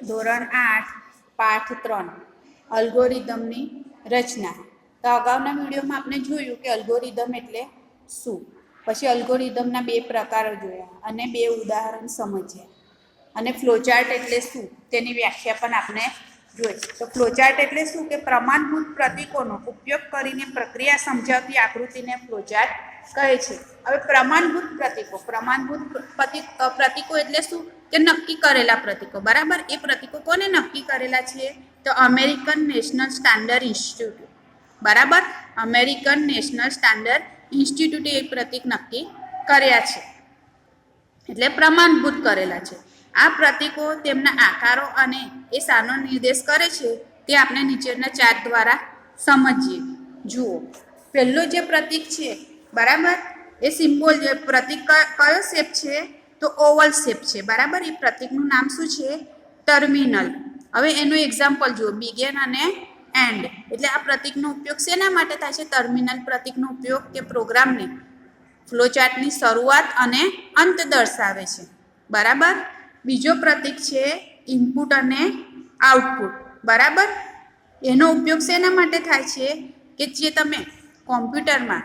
ધોરણ આઠ, પાઠ ત્રણ, અલ્ગોરિધમની રચના. તો અગાઉના વિડીયોમાં આપણે જોયું કે અલ્ગોરિધમ એટલે શું? પછી અલ્ગોરિધમના બે પ્રકારો જોયા અને બે ઉદાહરણ સમજ્યા. અને ફ્લોચાર્ટ એટલે શું? તેની વ્યાખ્યા પણ આપણે જોઈ તો ફ્લોચાર્ટ એટલે શું? કે પ્રમાણભૂત પ્રતીકોનો ઉપયોગ કરીને પ્રક્રિયા સમજાવતી આકૃતિને ફ્લોચાર્ટ કહે છે. હવે પ્રમાણભૂત પ્રતીકો, પ્રમાણભૂત પ્રતીક એટલે શું? કે નક્કી કરેલા પ્રતીકો, બરાબર? એ પ્રતીકો કોને નક્કી કરેલા છે? તો અમેરિકન નેશનલ સ્ટાન્ડર્ડ ઇન્સ્ટિટ્યૂટ. બરાબર? અમેરિકન નેશનલ સ્ટાન્ડર્ડ ઇન્સ્ટિટ્યૂટે એ પ્રતીક નક્કી કર્યા છે. એટલે પ્રમાણભૂત કરેલા છે. આ પ્રતીકો તેમના આકારો અને એ સાનો નિર્દેશ કરે છે તે આપણે નીચેના ચાર્ટ દ્વારા સમજીએ. જુઓ. પહેલો જે પ્રતીક છે બરાબર? એ સિમ્બોલ જે પ્રતિક કયો શેપ છે? તો ઓવલ શેપ છે. બરાબર? એ પ્રતિકનું નામ શું છે? ટર્મિનલ. હવે એનું એક્ઝામ્પલ જુઓ. બિગેન અને એન્ડ એટલે આ પ્રતિકનો ઉપયોગ શેના માટે થાય છે? ટર્મિનલ પ્રતિકનો ઉપયોગ કે પ્રોગ્રામને ફ્લોચાર્ટની શરૂઆત અને અંત દર્શાવે છે. બરાબર? બીજો પ્રતિક છે ઇનપુટ અને આઉટપુટ બરાબર? એનો ઉપયોગ શેના માટે થાય છે? કે જે તમે કોમ્પ્યુટરમાં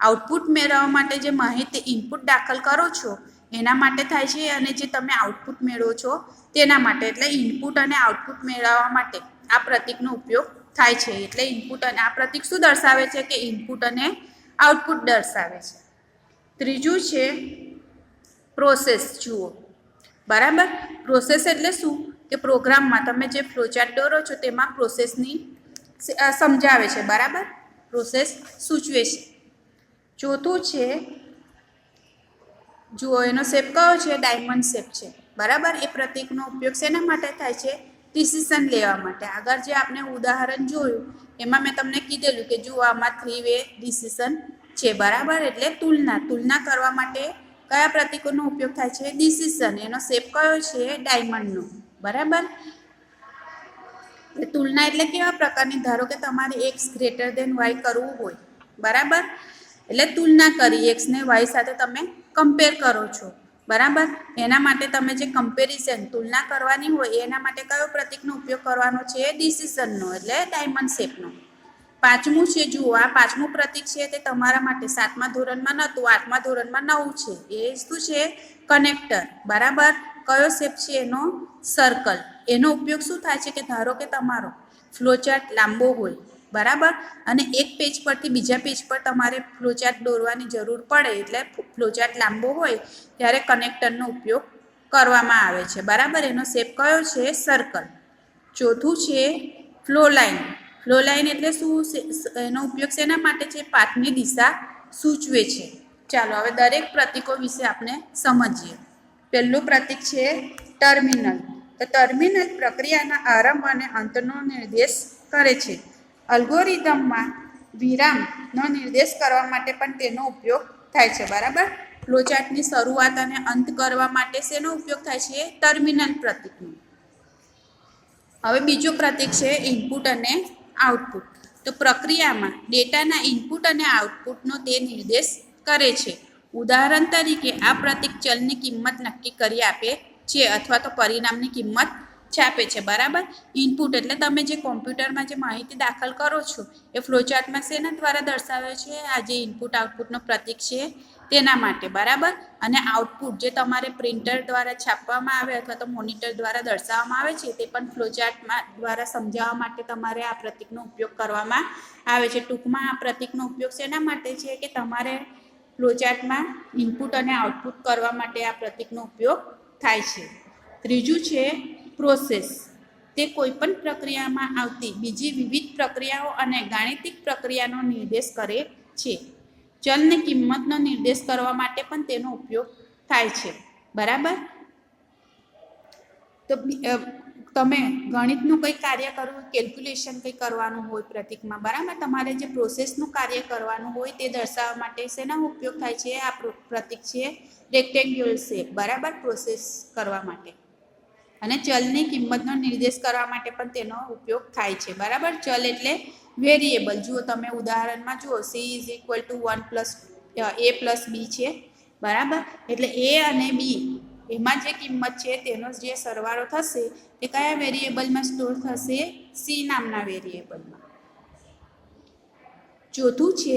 આઉટપુટ મેળવવા માટે જે માહિતી ઇનપુટ દાખલ કરો છો, એના માટે થાય છે અને જે તમે આઉટપુટ મેળવો છો, તેના માટે. એટલે ઇનપુટ અને આઉટપુટ મેળવવા માટે આ પ્રતીકનો ઉપયોગ થાય છે. એટલે ઇનપુટ અને આ પ્રતીક શું દર્શાવે છે કે ઇનપુટ અને આઉટપુટ દર્શાવે છે. ત્રીજું છે પ્રોસેસ જુઓ. બરાબર? પ્રોસેસ એટલે શું? કે પ્રોગ્રામમાં તમે જે ફ્લોચાર્ટ દોરો છો, તેમાં પ્રોસેસની સમજાવે છે. બરાબર? પ્રોસેસ સૂચવે છે. ચોથું છે. જુઓ, એનો શેપ કયો છે? ડાયમંડ શેપ છે. બરાબર? એ પ્રતીકનો ઉપયોગ શેના માટે થાય છે? ડિસિઝન લેવા માટે. આગળ જે આપણે ઉદાહરણ જોયું, એમાં મેં તમને કીધેલું કે જુઓ, આમાં થ્રી વે ડિસિઝન છે. બરાબર? એટલે તુલના. તુલના કરવા માટે કયા પ્રતીકોનો ઉપયોગ થાય છે? ડિસિઝન એનો શેપ કયો છે? ડાયમંડનો બરાબર? તુલના એટલે કેવા પ્રકારની? ધારો કે તમારે એક્સ ગ્રેટર દેન વાય કરવું હોય. બરાબર? એટલે તુલના કરી એક્સને વાય સાથે તમે કમ્પેર કરો છો. બરાબર? એના માટે તમે જે કમ્પેરિઝન તુલના કરવાની હોય, એના માટે કયો પ્રતીકનો ઉપયોગ કરવાનો છે? ડિસિઝનનો એટલે ડાયમંડ શેપનો પાંચમું છે, જુઓ, આ પાંચમું પ્રતીક છે તે તમારા માટે સાતમા ધોરણમાં નહોતું, આઠમા ધોરણમાં નવું છે. એ શું છે? કનેક્ટર બરાબર? કયો શેપ છે એનો? સર્કલ એનો ઉપયોગ શું થાય છે કે ધારો કે તમારો ફ્લોચાર્ટ લાંબો હોય બરાબર? અને એક પેજ પરથી બીજા પેજ પર તમારે ફ્લોચાર્ટ દોરવાની જરૂર પડે, એટલે ફ્લોચાર્ટ લાંબો હોય, ત્યારે કનેક્ટરનો ઉપયોગ કરવામાં આવે છે. બરાબર? એનો શેપ કયો છે? સર્કલ ચોથું છે ફ્લો લાઇન ફ્લો લાઇન એટલે શું? એનો ઉપયોગ શેના માટે છે? પાથની દિશા સૂચવે છે. ચાલો, હવે દરેક પ્રતીકો વિશે આપણે સમજીએ. પહેલું પ્રતીક છે ટર્મિનલ તો ટર્મિનલ પ્રક્રિયાના આરંભ અને અંતનો નિર્દેશ કરે છે. અલ્ગોરિધમમાં વિરામનો નિર્દેશ કરવા માટે પણ તેનો ઉપયોગ થાય છે, બરાબર? ફ્લોચાર્ટની શરૂઆત અને અંત કરવા માટે શેનો ઉપયોગ થાય છે? ટર્મિનલ પ્રતીકનો. હવે બીજું પ્રતીક છે ઇનપુટ અને આઉટપુટ. તો પ્રક્રિયામાં ડેટાના ઇનપુટ અને આઉટપુટનો તે નિર્દેશ કરે છે. ઉદાહરણ તરીકે આ પ્રતીક ચલની કિંમત નક્કી કરી આપે છે અથવા તો પરિણામની કિંમત છાપે છે, બરાબર? ઇનપુટ એટલે તમે જે કોમ્પ્યુટરમાં જે માહિતી દાખલ કરો છો, એ ફ્લોચાર્ટમાં શેના દ્વારા દર્શાવે છે? આ જે ઇનપુટ આઉટપુટનો પ્રતીક છે, તેના માટે, બરાબર? અને આઉટપુટ જે તમારે પ્રિન્ટર દ્વારા છાપવામાં આવે અથવા તો મોનિટર દ્વારા દર્શાવવામાં આવે છે, તે પણ ફ્લોચાર્ટમાં દ્વારા સમજાવવા માટે તમારે આ પ્રતીકનો ઉપયોગ કરવામાં આવે છે. ટૂંકમાં આ પ્રતીકનો ઉપયોગ શેના માટે છે કે તમારે ફ્લોચાર્ટમાં ઇનપુટ અને આઉટપુટ કરવા માટે આ પ્રતીકનો ઉપયોગ થાય છે. ત્રીજું છે પ્રોસેસ તે કોઈપણ પ્રક્રિયામાં આવતી બીજી વિવિધ પ્રક્રિયાઓ અને ગાણિતિક પ્રક્રિયાનો નિર્દેશ કરે છે. ચલને કિંમતનો નિર્દેશ કરવા માટે પણ તેનો ઉપયોગ થાય છે. બરાબર? તો તમે ગણિતનું કંઈ કાર્ય કરવું, કેલ્ક્યુલેશન કંઈ કરવાનું હોય પ્રતિકમાં, બરાબર? તમારે જે પ્રોસેસનું કાર્ય કરવાનું હોય તે દર્શાવવા માટે શેના ઉપયોગ થાય છે? આ પ્રો- પ્રતીક છે રેક્ટેન્ગ્યુલ શેપ બરાબર? પ્રોસેસ કરવા માટે. અને ચલની કિંમતનો નિર્દેશ કરવા માટે પણ તેનો ઉપયોગ થાય છે. બરાબર? ચલ એટલે વેરિયેબલ. જુઓ તમે ઉદાહરણમાં જુઓ. C is equal to one plus A plus B છે. બરાબર? એટલે એ અને બી એમાં જે કિંમત છે તેનો જે સરવાળો થશે તે કયા વેરિયેબલમાં સ્ટોર થશે? સી નામના વેરિયેબલમાં. ચોથું છે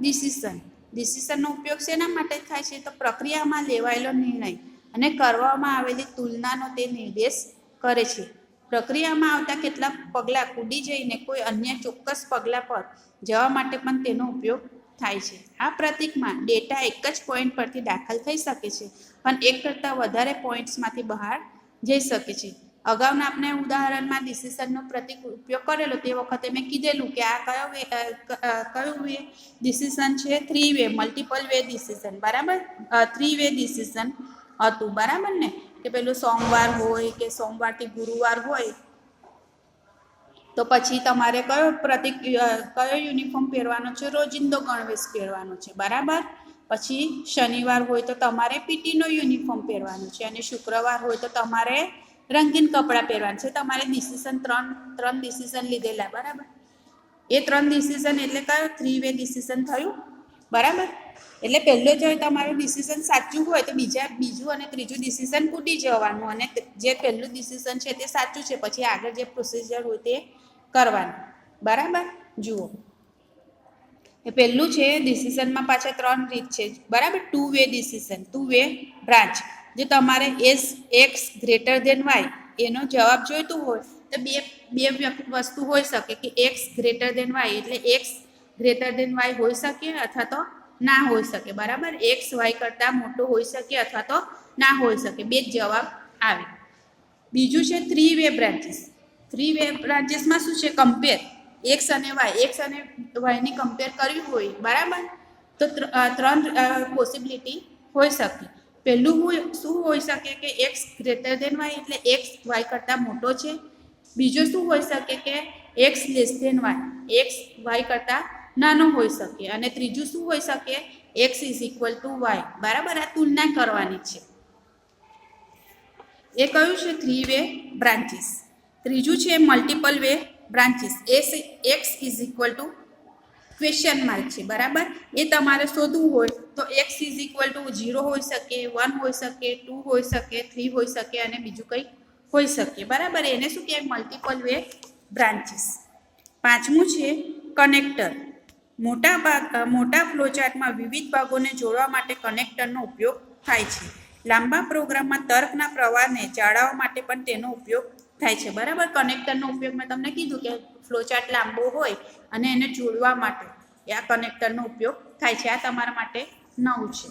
ડિસિશન ડિસિશનનો ઉપયોગ શેના માટે થાય છે? તો પ્રક્રિયામાં લેવાયેલો નિર્ણય. અને કરવામાં આવેલી તુલનાનો તે નિર્દેશ કરે છે. પ્રક્રિયામાં આવતા કેટલાક પગલાં કૂદી જઈને કોઈ અન્ય ચોક્કસ પગલાં પર જવા માટે પણ તેનો ઉપયોગ થાય છે. આ પ્રતીકમાં ડેટા એક જ પોઈન્ટ પરથી દાખલ થઈ શકે છે પણ એક કરતાં વધારે પોઈન્ટ્સમાંથી બહાર જઈ શકે છે. અગાઉના આપણે ઉદાહરણમાં ડિસિશનનો પ્રતિક ઉપયોગ કરેલો તે વખતે મેં કીધેલું કે આ કયો વે કયું વે ડિસિશન છે? Three way multiple way decision બરાબર? થ્રી વે ડિસિઝન હતું, બરાબર ને? કે પેલું સોમવાર હોય કે સોમવારથી ગુરુવાર હોય, તો પછી તમારે કયો પ્રતિક કયો યુનિફોર્મ પહેરવાનો છે? રોજિંદો ગણવેશ પહેરવાનો છે, બરાબર? પછી શનિવાર હોય તો તમારે પીટીનો યુનિફોર્મ પહેરવાનો છે અને શુક્રવાર હોય તો તમારે રંગીન કપડાં પહેરવાના છે. તમારે ડિસિઝન ત્રણ ત્રણ ડિસિઝન લીધેલા, બરાબર? એ ત્રણ ડિસિઝન એટલે કયો? થ્રી વે ડિસિઝન થયું? બરાબર? એટલે પહેલો જો તમારું ડિસિઝન સાચું હોય તો બીજા, બીજું અને ત્રીજું ડિસિઝન કૂટી જવાનું અને જે પહેલું ડિસિઝન છે તે સાચું છે. પછી આગળ જે પ્રોસિજર હોય તે કરવાનું. બરાબર? જુઓ. એ પહેલું છે ડિસિઝનમાં પાછા ત્રણ રીત છે. બરાબર? Two way decision two way branch જે તમારે as x greater than y એનો જવાબ જોઈતું હોય, તો બે બે વસ્તુ હોઈ શકે કે એક્સ ગ્રેટર દેન વાય એટલે એક્સ ગ્રેટર દેન વાય હોઈ શકે અથવા તો ના હોઈ શકે, બરાબર? એક્સ, વાય કરતાં મોટો હોઈ શકે અથવા તો ના હોઈ શકે. બે જ જવાબ આવે. બીજું છે three way branches three way બ્રાન્ચીસમાં શું છે? કમ્પેર એક્સ અને વાય. એક્સ અને વાયની કમ્પેર કરવી હોય, બરાબર? તો ત્ર- ત્રણ પોસિબિલિટી હોઈ શકે. પહેલું હોય શું હોઈ શકે કે એક્સ ગ્રેટર દેન વાય એટલે એક્સ, વાય કરતાં મોટો છે. બીજું શું હોઈ શકે કે X less than Y? X, Y કરતાં નાનો હોઈ શકે. અને ત્રીજું શું હોઈ શકે? X is equal to y બરાબર? આ તુલના કરવાની છે. એ કયું છે? થ્રી વે બ્રાન્ચીસ ત્રીજું છે multiple way branches as x is equal to question mark છે. બરાબર? એ તમારે શોધવું હોય તો x is equal to zero હોઈ શકે વન હોઈ શકે ટુ હોઈ શકે થ્રી હોઈ શકે અને બીજું કંઈ હોઈ શકે. બરાબર? એને શું કહેવાય? મલ્ટિપલ વે બ્રાન્ચીસ પાંચમું છે કનેક્ટર મોટા ભાગ, મોટા ફ્લોચાર્ટમાં વિવિધ ભાગોને જોડવા માટે કનેક્ટરનો ઉપયોગ થાય છે. લાંબા પ્રોગ્રામમાં તર્કના પ્રવાહને જાળવવા માટે પણ તેનો ઉપયોગ થાય છે. બરાબર? કનેક્ટરનો ઉપયોગ મેં તમને કીધું કે ફ્લોચાર્ટ લાંબો હોય અને એને જોડવા માટે આ કનેક્ટરનો ઉપયોગ થાય છે. આ તમારા માટે નવું છે.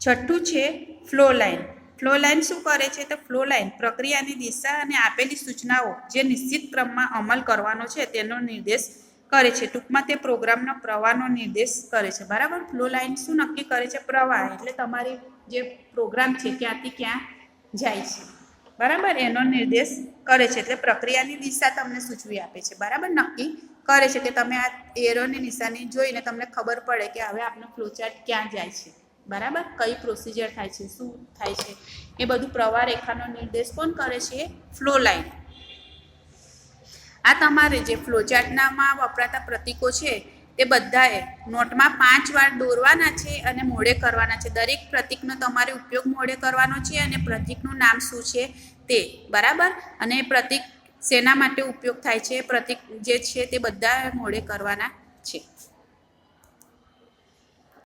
છઠ્ઠું છે ફ્લો લાઇન ફ્લો લાઇન શું કરે છે? તો ફ્લો લાઇન પ્રક્રિયાની દિશા અને આપેલી સૂચનાઓ જે નિશ્ચિત ક્રમમાં અમલ કરવાનો છે તેનો નિર્દેશ કરે છે. ટૂંકમાં તે પ્રોગ્રામના પ્રવાહનો નિર્દેશ કરે છે. બરાબર? ફ્લો લાઇન શું નક્કી કરે છે? પ્રવાહ. એટલે તમારી જે પ્રોગ્રામ છે, ક્યાંથી ક્યાં જાય છે. બરાબર? એનો નિર્દેશ કરે છે. એટલે પ્રક્રિયાની દિશા તમને સૂચવી આપે છે. બરાબર? નક્કી કરે છે કે તમે આ એરોની નિશાની જોઈને તમને ખબર પડે કે હવે આપનો ફ્લોચાર્ટ ક્યાં જાય છે. બરાબર? કઈ પ્રોસિજર થાય છે? શું થાય છે? એ બધું પ્રવાહ રેખાનો નિર્દેશ કોણ કરે છે? ફ્લો લાઇન આ તમારે જે ફ્લોચાર્ટનામાં વપરાતા પ્રતીકો છે તે બધાએ નોટમાં પાંચ વાર દોરવાના છે અને મોડે કરવાના છે. દરેક પ્રતીકનો તમારે ઉપયોગ મોડે કરવાનો છે અને પ્રતીકનું નામ શું છે તે, બરાબર? અને પ્રતીક શેના માટે ઉપયોગ થાય છે? પ્રતીક જે છે તે બધા મોડે કરવાના છે.